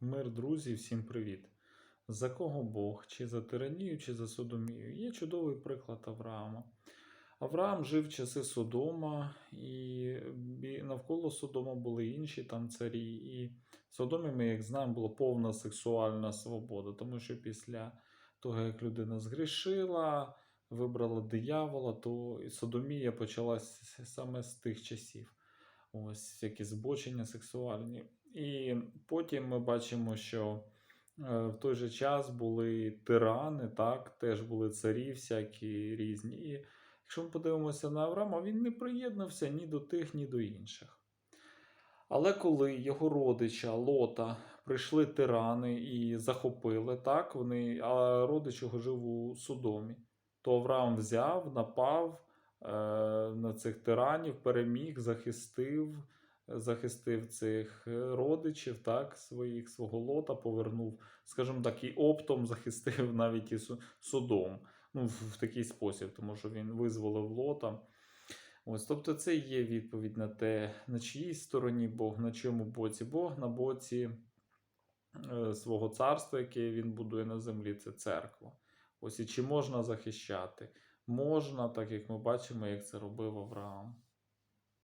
Мир, друзі, всім привіт! За кого Бог, чи за тиранію, чи за Содомію? Є чудовий приклад Авраама. Авраам жив в часи Содома, і навколо Содома були інші там царі. І в Содомі, ми, як знаємо, була повна сексуальна свобода, тому що після того, як людина згрішила, вибрала диявола, то Содомія почалась саме з тих часів. Ось які збочення сексуальні. І потім ми бачимо, що е, в той же час були тирани, так, теж були царі всякі різні. І якщо ми подивимося на Авраама, він не приєднався ні до тих, ні до інших. Але коли його родича Лота прийшли тирани і захопили, так, вони, а родич його жив у Содомі, то Авраам взяв, напав е, на цих тиранів, переміг, захистив, захистив цих е, родичів, так, своїх, свого лота, повернув, скажімо так, і оптом захистив навіть і Содом. Ну, в, такий спосіб, тому що він визволив лота. Ось, тобто, це є відповідь на те, на чиїй стороні Бог, на чому боці Бог, на боці е, свого царства, яке він будує на землі, це церква. Ось і чи можна захищати? Можна, так як ми бачимо, як це робив Авраам.